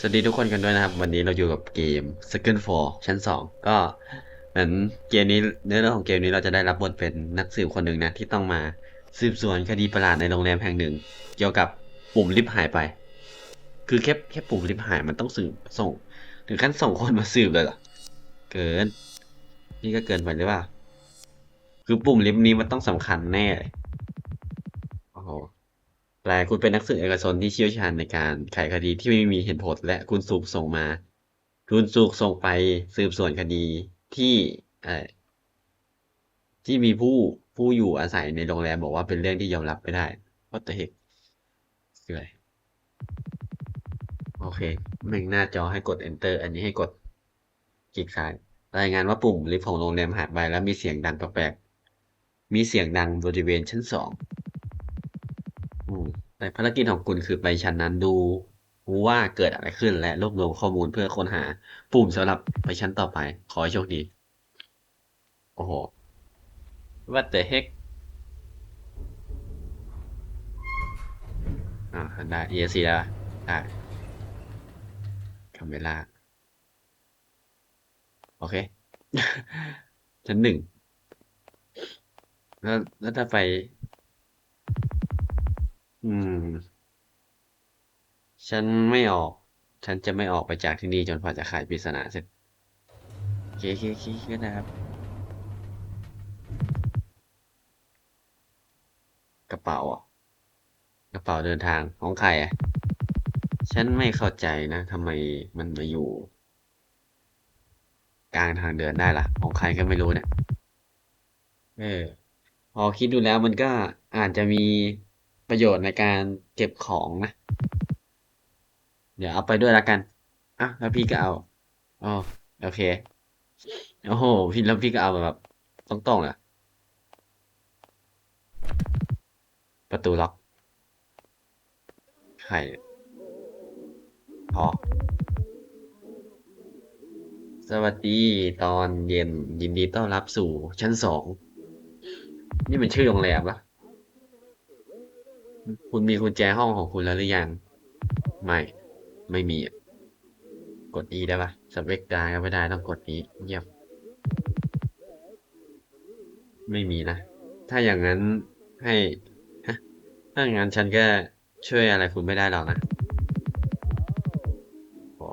สวัสดีทุกคนกันด้วยนะครับ วันนี้เราอยู่กับเกม Second Floor ชั้น 2 ก็เหมือนเกมนี้เนื้อเรื่องของเกมนี้เราจะได้รับบทเป็นนักสืบคนหนึ่งนะที่ต้องมาสืบสวนคดีประหลาดในโรงแรมแห่งหนึ่ง เกี่ยวกับปุ่มลิฟต์หายไป คือแค่แค่ปุ่มลิฟต์หายมันต้องสืบส่ง ถึงขั้นส่งคนมาสืบเลยเหรอเกิน นี่ก็เกินไปหรือเปล่าคือปุ่มลิฟต์นี้มันต้องสำคัญแน่โอ้โห แปลคุณเป็นนักสืบเอกชนที่เชี่ยวชาญในการไขคดีที่ไม่มีเหตุผลและคุณสูกส่งมา คุณสูกส่งไปสืบสวนคดีที่ที่มีผู้ผู้อยู่อาศัยในโรงแรมบอกว่าเป็นเรื่องที่ยอมรับไม่ได้ What the heck คืออะไรโอเคแม่งหน้าจอให้กด enter อันนี้ให้กดคลิกซ้ายรายงานว่าปุ่มลิฟต์ของโรงแรมหายไปแล้วมีเสียงดังแปลกๆมีเสียงดังบริเวณชั้นสอง อืมแต่ภารกิจของคุณคือไปชั้นนั้นดูว่าเกิดอะไรขึ้นและรวบรวมข้อมูลเพื่อค้นหา ปุ่มสำหรับไปชั้นต่อไป ขอให้โชคดี โอ้โห What the heck อ่าได้ ESC แล้วได้คาเมล่าโอเค ชั้นหนึ่งแล้วแล้วถ้าไป อืม ฉันไม่ออก ฉันจะไม่ออกไปจากที่นี่จนกว่าจะไขปริศนาเสร็จโอเคโอเคโอเคก็ได้ครับ กระเป๋าอะ กระเป๋าเดินทางของใครอะ ฉันไม่เข้าใจนะทำไมมันมาอยู่ กลางทางเดินได้ล่ะ ของใครก็ไม่รู้เนี่ย เออ พอคิดดูแล้วมันก็อาจจะมี ประโยชน์ในการเก็บของนะ เดี๋ยวเอาไปด้วยละกันอะแล้วพี่ก็เอาอ๋อโอเคโอ้โหพี่แล้วพี่ก็เอาแบบตรงๆอะประตูล็อกใครพอสวัสดีตอนเย็นยินดีต้อนรับสู่ชั้นสอง นี่มันชื่อโรงแรมปะ คุณมีกุญแจห้องของคุณแล้วหรือยัง ไม่ ไม่มี กด E ได้ปะสเปกได้ก็ไม่ได้ต้องกด E เงียบ ไม่มีนะ ถ้าอย่างนั้นให้ฮะถ้าอย่างนั้นฉันก็ช่วยอะไรคุณไม่ได้หรอกนะอ้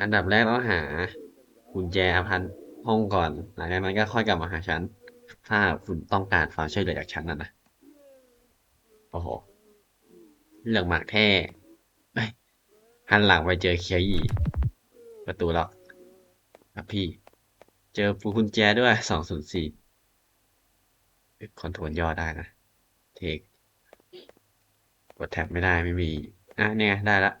อันดับแรกต้องหากุญแจพันห้องก่อน หลังจากนั้นก็ค่อยกลับมาหาฉัน ถ้าคุณต้องการความช่วยเหลือจากฉันนะนะ โอ้โหเรื่องหมากแท้เอ้ยหันหลังไปเจอเคียยี่ประตูล็อกครับพี่ เจอปูกุญแจด้วยสองศูนย์สี่คอนโทรลย่อได้นะ เทคกดแท็บไม่ได้ไม่มี อะเนี่ยไงได้ละ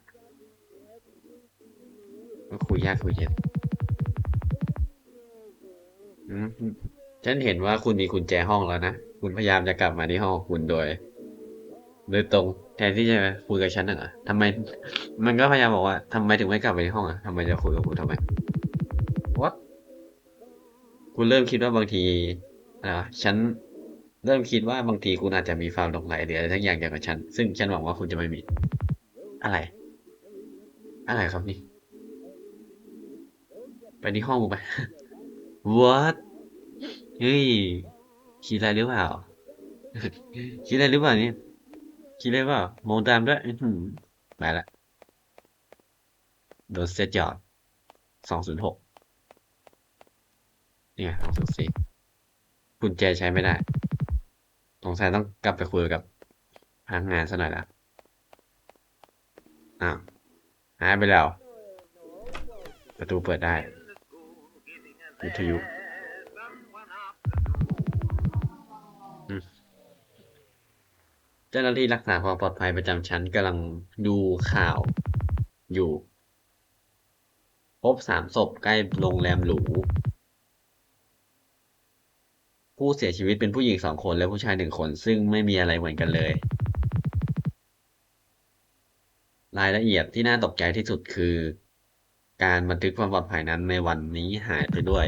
ก็คุยยากคุยเย็นอืมฉันเห็นว่าคุณมีกุญแจห้องแล้วนะ คุณพยายามจะกลับมาที่ห้องคุณโดย โดยตรงแทนที่จะคุยกับฉันน่ะเหรอทำไม มันก็พยายามบอกว่าทำไมถึงไม่กลับไปที่ห้องอะทำไมจะคุยกับคุณทำไม what คุณเริ่มคิดว่าบางทีอ่าฉันเริ่มคิดว่าบางทีคุณอาจจะมีความหลงใหลหรืออะไรทั้งอย่างเกี่ยวกับฉัน ซึ่งฉันหวังว่าคุณจะไม่มี อะไร อะไรครับนี่ ไปที่ห้องมึงไป what เฮ้ยคิดอะไรหรือเปล่าคิดอะไรหรือเปล่าเนี่ย คิดอะไรเปล่ามองตามด้วยไปละโดนเซตหยอดสองศูนย์หกนี่ยสองศูนย์สี่กุญแจใช้ไม่ได้สงสัยต้องกลับไปคุยกับพนักงานซะหน่อยละอ้าวหายไปแล้ว ประตูเปิดได้วิทยุ เจ้าหน้าที่รักษาความปลอดภัยประจำชั้นกำลังดูข่าวอยู่ พบสามศพใกล้โรงแรมหรู ผู้เสียชีวิตเป็นผู้หญิงสองคนและผู้ชายหนึ่งคน ซึ่งไม่มีอะไรเหมือนกันเลย รายละเอียดที่น่าตกใจที่สุดคือ การบันทึกความปลอดภัยนั้นในวันนี้หายไปด้วย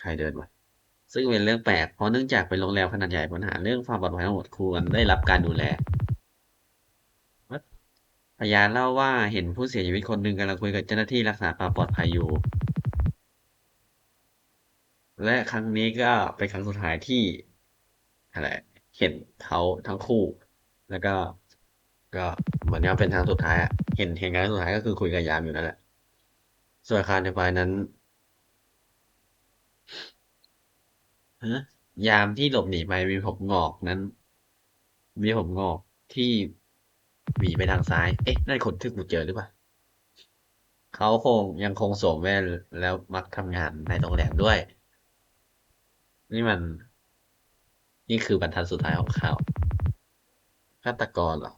ใครเดินวะ ซึ่งเป็นเรื่องแปลกเพราะเนื่องจากเป็นโรงแรมขนาดใหญ่ปัญหาเรื่องความปลอดภัยทั้งหมดควรได้รับการดูแลพยานเล่าว่าเห็นผู้เสียชีวิตคนหนึ่งกำลังคุยกับเจ้าหน้าที่รักษาความปลอดภัยอยู่ และครั้งนี้ก็เป็นครั้งสุดท้ายที่อะไรเห็นเขาทั้งคู่ แล้วก็ ก็เหมือนกับเป็นครั้งสุดท้ายอะเห็นเห็นครั้งสุดท้ายก็คือคุยกับยามอยู่นั่นแหละส่วนคารในไฟล์นั้น ฮะยามที่หลบหนีไปมีผมงอกนั้น มีผมงอกที่หวีไปทางซ้าย เอ๊ะ นั่นคนที่กูเจอหรือเปล่า เขาคงยังคงสวมแว่นแล้วมักทำงานในโรงแรมด้วย นี่มัน นี่คือบรรทัดสุดท้ายของข่าวฆาตกรเหรอ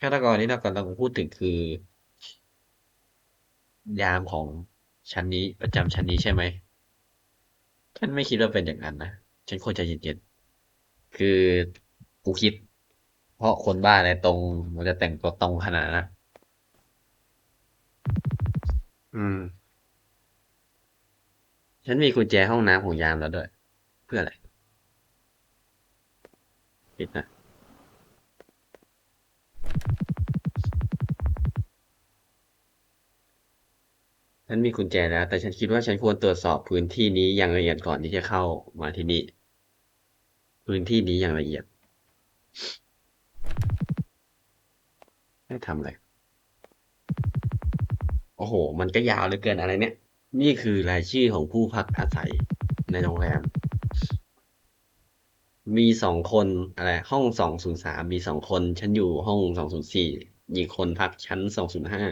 ฆาตกรที่เรากำลังพูดถึงคือ ยามของชั้นนี้ประจำชั้นนี้ใช่ไหม ฉันไม่คิดว่าเป็นอย่างนั้นนะ ฉันควรจะเย็นๆ คือกูคิด เพราะคนบ้าอะไรตรงมันจะแต่งตัวตรงขนาดนั้นนะอืม ฉันมีกุญแจห้องน้ำของยามแล้วด้วย เพื่ออะไร ปิดนะ ฉันมีกุญแจแล้ว แต่ฉันคิดว่าฉันควรตรวจสอบพื้นที่นี้อย่างละเอียดก่อนที่จะเข้ามาที่นี่ พื้นที่นี้อย่างละเอียดให้ทำอะไร โอ้โห มันก็ยาวเหลือเกินอะไรเนี่ย นี่คือรายชื่อของผู้พักอาศัยในโรงแรม มีสองคนอะไร ห้องสองศูนย์สามมีสองคน ฉันอยู่ห้องสองศูนย์สี่อีกคนพักชั้นสองศูนย์ห้า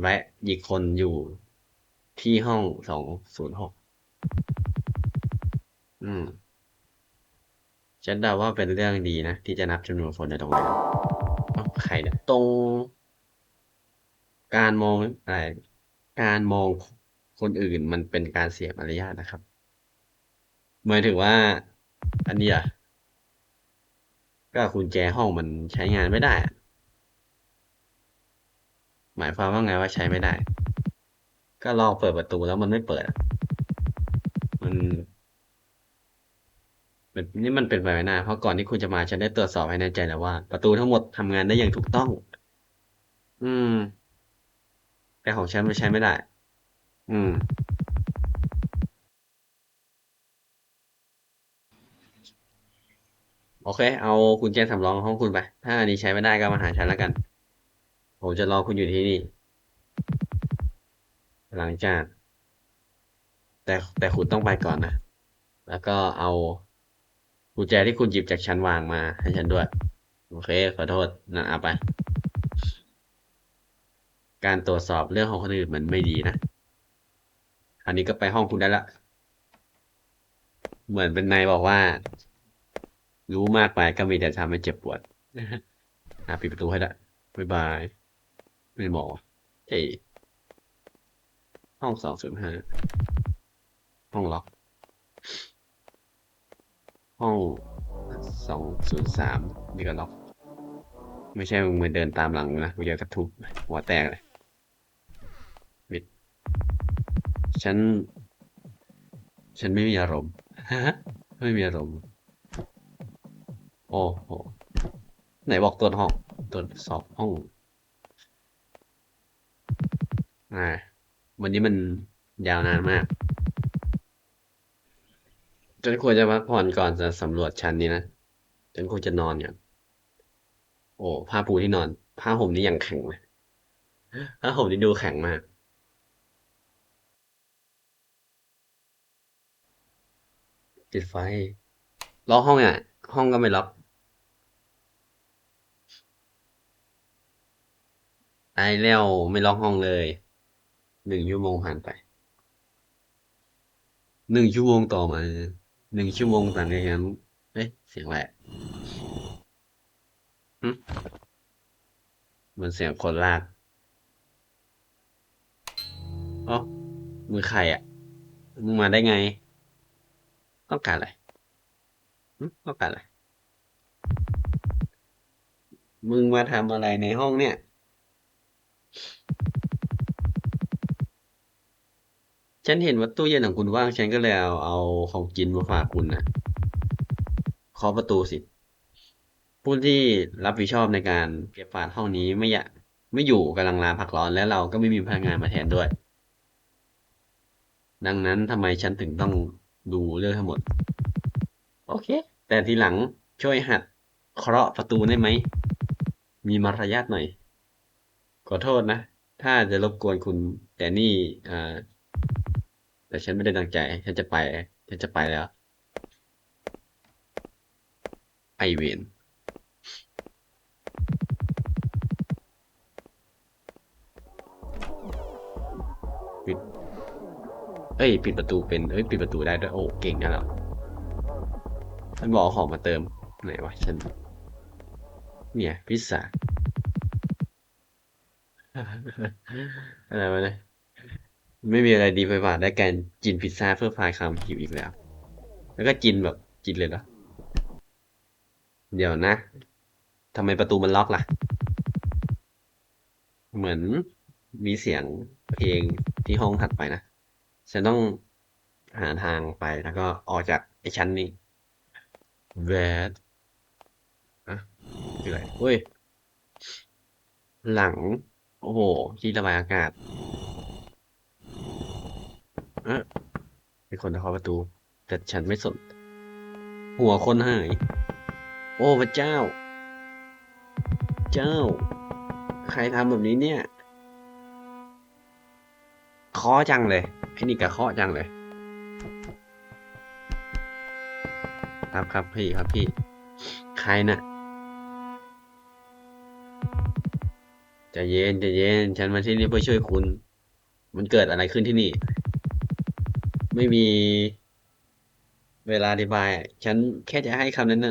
และอีกคนอยู่ที่ห้องสองศูนย์หก อืมฉันเดาว่าเป็นเรื่องดีนะ ที่จะนับจำนวนคนในโรงแรมเอ้าใครเนี่ยตรง การมองอะไรการมองคนอื่นมันเป็นการเสียมารยาทนะครับหมายถึงว่า อันนี้อะก็กุญแจห้องมันใช้งานไม่ได้อะ หมายความว่าไงว่าใช้ไม่ได้ ก็ลองเปิดประตูแล้วมันไม่เปิด มันนนี่มันเป็นไปไม่ได้เพราะก่อนที่คุณจะมาฉันได้ตรวจสอบให้แน่ใจแล้วว่า ประตูทั้งหมดทำงานได้อย่างถูกต้อง อืม แต่ของฉันมันใช้ไม่ได้ อืม โอเค เอากุญแจสำรองห้องคุณไป ถ้าอันนี้ใช้ไม่ได้ก็มาหาฉันแล้วกัน ผมจะรอคุณอยู่ที่นี่ หลังจาก แต่แต่คุณต้องไปก่อนนะ แล้วก็เอากุญแจที่คุณหยิบจากชั้นวางมา ให้ฉันด้วย โอเค ขอโทษนะเอาไป การตรวจสอบเรื่องของคนอื่นมันไม่ดีนะ อันนี้ก็ไปห้องคุณได้ละ เหมือนเป็นนายบอกว่า รู้มากไปก็มีแต่ทำให้เจ็บปวดอะปิดประตูให้ละบ๊ายบาย ไม่บอกเฮ้ห้องสองศูนย์ห้าห้องล็อก ห้องสองศูนย์สามนี่ก็ล็อก ไม่ใช่มึงมาเดินตามหลังนะกูจะกระทุบหัวแตกเลยปิดฉัน ฉันไม่มีอารมณ์ไม่มีอารมณ์โอ้โหไหนบอกตรวจห้องตรวจสอบห้อง อ่า วันนี้มันยาวนานมากจนควรจะพักผ่อนก่อนจะสำรวจชั้นนี้นะจนควรจะนอนอย่างโอ้ผ้าปูที่นอน ผ้าห่มนี่ยังแข็งเลยผ้าห่มนี่ดูแข็งมาก ปิดไฟล็อกห้องอะ ห้องก็ไม่ล็อก ไอ้แล้วไม่ล็อกห้องเลย หนึ่งชั่วโมงผ่านไป หนึ่งชั่วโมงต่อมา หนึ่งชั่วโมงต่างจากนั้นเอ๊ะ เสียงอะไรหึมันเสียงคนลากอ๋อมือใครอะ มึงมาได้ไง ต้องการอะไรต้องการอะไร มึงมาทำอะไรในห้องเนี่ย ฉันเห็นว่าตู้เย็นของคุณว่าง ฉันก็เลยเอาเอาของกินมาฝากคุณนะเคาะประตูสิ ผู้ที่รับผิดชอบในการเก็บฝาดห้องนี้ไม่อยากไม่อยู่กำลังลาพักร้อนและเราก็ไม่มีพนักงานมาแทนด้วย ดังนั้นทำไมฉันถึงต้องดูเรื่องทั้งหมด โอเค แต่ทีหลังช่วยหัดเคาะประตูได้ไหม มีมารยาทหน่อย ขอโทษนะ ถ้าจะรบกวนคุณ แต่นี่อ่า แต่ฉันไม่ได้ตั้งใจ ฉันจะไป ฉันจะไปแล้ว ไอเวนปิด เอ้ย ปิดประตูเป็น เอ้ย ปิดประตูได้ด้วย โอ้ เก่งนะเราฉันบอกของมาเติม ไหนวะ ฉัน เนี่ย พิซซ่าอะไรวะเนี่ย ไม่มีอะไรดีไปกว่าได้การกินพิซซ่าเพื่อคลายความหิวอีกแล้ว แล้วก็กินแบบกินเลยเหรอ เดี๋ยวนะทำไมประตูมันล็อกล่ะ เหมือนมีเสียงเพลงที่ห้องถัดไปนะ ฉันต้องหาทางไปแล้วก็ออกจากไอ้ชั้นนี้แวดอะคืออะไรเฮ้ย หลัง โอ้โห ที่ระบายอากาศ เอะมีคนเคาะประตู แต่ฉันไม่สน หัวคนหาย โอ้พระเจ้า เจ้า ใครทำแบบนี้เนี่ยเคาะจังเลยไอ้นี่กะเคาะจังเลย ครับครับพี่ครับพี่ ใครน่ะจะเย็นจะเย็น ฉันมาที่นี่เพื่อช่วยคุณ มันเกิดอะไรขึ้นที่นี่ ไม่มีเวลาอธิบายฉันแค่จะให้คำแนะน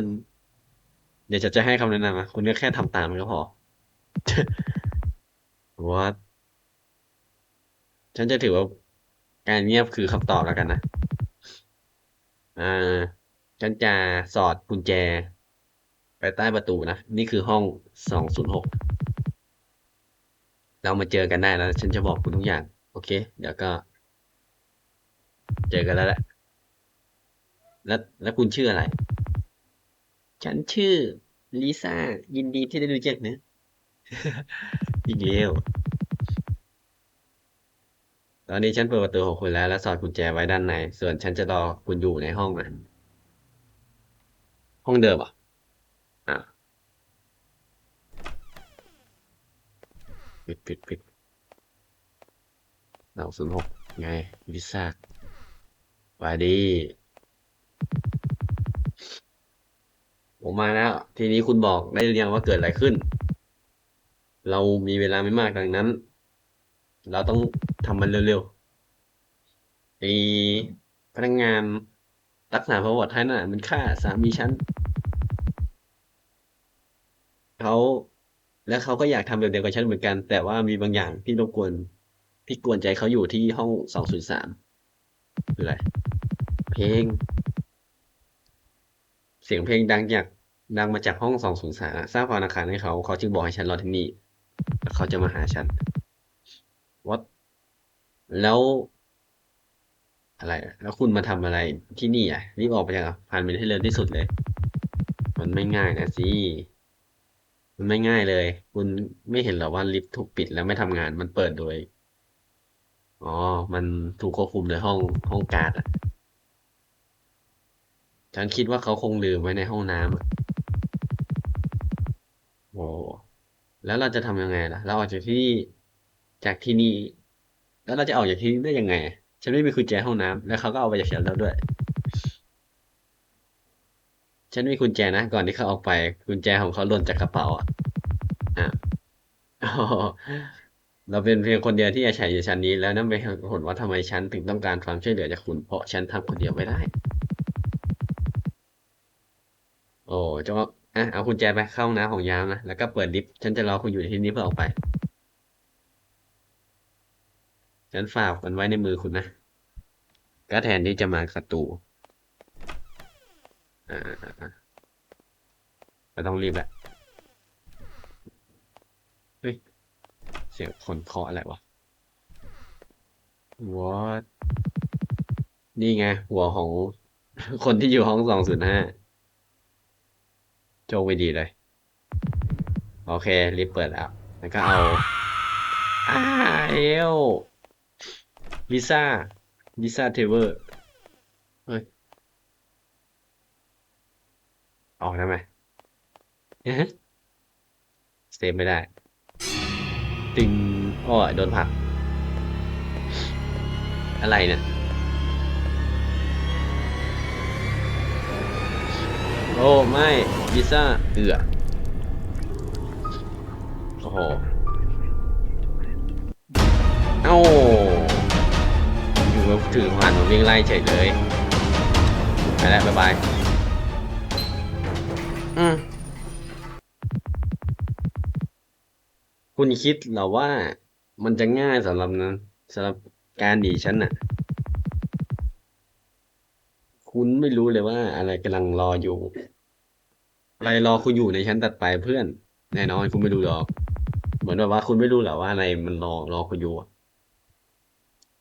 ำเดี๋ยวจะจะให้คำแนะนำอะคุณก็แค่ทำตามมันก็พอ What ฉันจะถือว่าการเงียบคือคำตอบแล้วกันนะ อ่า ฉันจะสอดกุญแจ ไปใต้ประตูนะ นี่คือห้องสองศูนย์หก เรามาเจอกันได้แล้ว ฉันจะบอกคุณทุกอย่าง โอเค เดี๋ยวก็ เจอกันแล้วแหละแล้วแล้วคุณชื่ออะไร ฉันชื่อลิซ่า ยินดีที่ได้รู้จักนะอีกแล้วตอนนี้ฉันเปิดประตูของคุณแล้ว และสอดกุญแจไว้ด้านใน ส่วนฉันจะรอคุณอยู่ในห้องอะห้องเดิมเหรอะอะปิดปิดปิดสองศูนย์หกไงลิซ่า วัสดี ผมมาแล้ว ทีนี้คุณบอกได้หรือยังว่าเกิดอะไรขึ้น เรามีเวลาไม่มากดังนั้น เราต้องทำมันเร็วๆไอ้พนักงานรักษาประวัติให้น่ะ มันฆ่าสามีฉันเขาและเขาก็อยากทำแบบเดียวกับฉันเหมือนกัน แต่ว่ามีบางอย่างที่รบกวนที่กวนใจเขาอยู่ที่ห้องสองศูนย์สาม คืออะไร เพลง เสียงเพลงดังจากดังมาจากห้องสองศูนย์สามสร้างความรำคาญให้เขา เขาจึงบอกให้ฉันรอที่นี่แล้วเขาจะมาหาฉันวัดแล้ว อะไร แล้วคุณมาทำอะไรที่นี่อะรีบออกไปจากอพาร์ตเมนต์ให้เร็วที่สุดเลย มันไม่ง่ายนะสิมันไม่ง่ายเลย คุณไม่เห็นเหรอว่าลิฟต์ถูกปิดแล้วไม่ทำงาน มันเปิดโดย มันถูกควบคุมโดยห้องห้องการ์ดอะฉันคิดว่าเขาคงลืมไว้ในห้องน้ำอะโอ้แล้วเราจะทำยังไงล่ะ เราออกจากที่นี่จากที่นี่ แล้วเราจะออกจากที่นี่ได้ยังไง ฉันไม่มีกุญแจห้องน้ำแล้วเขาก็เอาไปจากฉันแล้วด้วย ฉันมีกุญแจนะก่อนที่เขาออกไปกุญแจของเขาหล่นจากกระเป๋าอะอะอ๋อ เราเป็นเพียงคนเดียวที่อาศัยอยู่ชั้นนี้ แล้วนั่นเป็นเหตุผลว่าทำไมฉันถึงต้องการความช่วยเหลือจากคุณ เพราะฉันทำคนเดียวไม่ได้ โอ้เจ้าอะเอากุญแจไปเข้าห้องน้ำของยามนะ แล้วก็เปิดลิฟต์ฉันจะรอคุณอยู่ที่นี่เพื่อออกไป ฉันฝากมันไว้ในมือคุณนะ ก็แทนที่จะมาศัตรูอ่าอ่าอ่าไม่ต้องรีบแหละ เฮ้ย เสียงคนเคาะอะไรวะ What นี่ไง หัวของคนที่อยู่ห้องสองศูนย์ห้าโจไปดีเลย โอเค รีบเปิดแล้วแล้วก็เอาอ้าเอลลิซ่าลิซ่าเทเวอร์เฮ้ยออกได้ไหมเอ๊ะเซฟไม่ได้ ตึงอ้อโดนผัก อะไรเนี่ยโอ้ไม่ลิซ่าเอือโอ้โหเอ้าอยู่มาถือขวานมวิ่งไล่เฉยเลยไปแล้วบ๊ายบายอืม คุณคิดเหรอว่ามันจะง่ายสำหรับนั้นสำหรับการหนีฉันน่ะ คุณไม่รู้เลยว่าอะไรกำลังรออยู่ อะไรรอคุณอยู่ในชั้นตัดไปเพื่อน แน่นอนคุณไม่รู้หรอก เหมือนแบบว่าคุณไม่รู้หรอว่าอะไรมันรอรอคุณอยู่อะ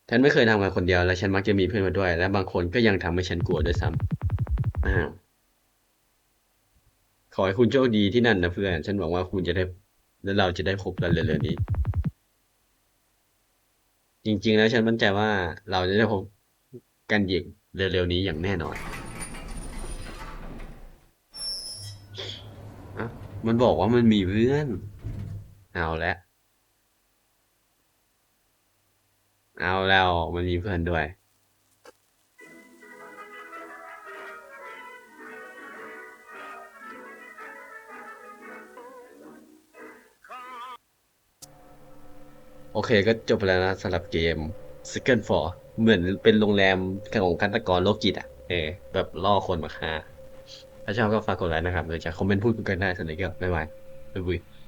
ฉันไม่เคยทำงานคนเดียวและฉันมักจะมีเพื่อนมาด้วย และบางคนก็ยังทำให้ฉันกลัวด้วยซ้ำอ้าวขอให้คุณโชคดีที่นั่นนะเพื่อน ฉันหวังว่าคุณจะได้ และเราจะได้พบกันเร็วๆนี้ จริง ๆ แล้วฉันมั่นใจว่าเราจะได้พบกันอีกเร็วๆนี้อย่างแน่นอนอะมันบอกว่ามันมีเพื่อน เอาแล้วเอาแล้วมันมีเพื่อนด้วย โอเคก็จบไปแล้วนะสำหรับเกม Second For เหมือนเป็นโรงแรมของฆาตกรโรคจิตอะ เออ แบบล่อคนมาฆ่า ถ้าชอบก็ฝากกดไลค์นะครับหรือจะคอมเมนต์พูดคุยกันได้สำหรับนี้ก็บ๊ายบายบ๊ายบาย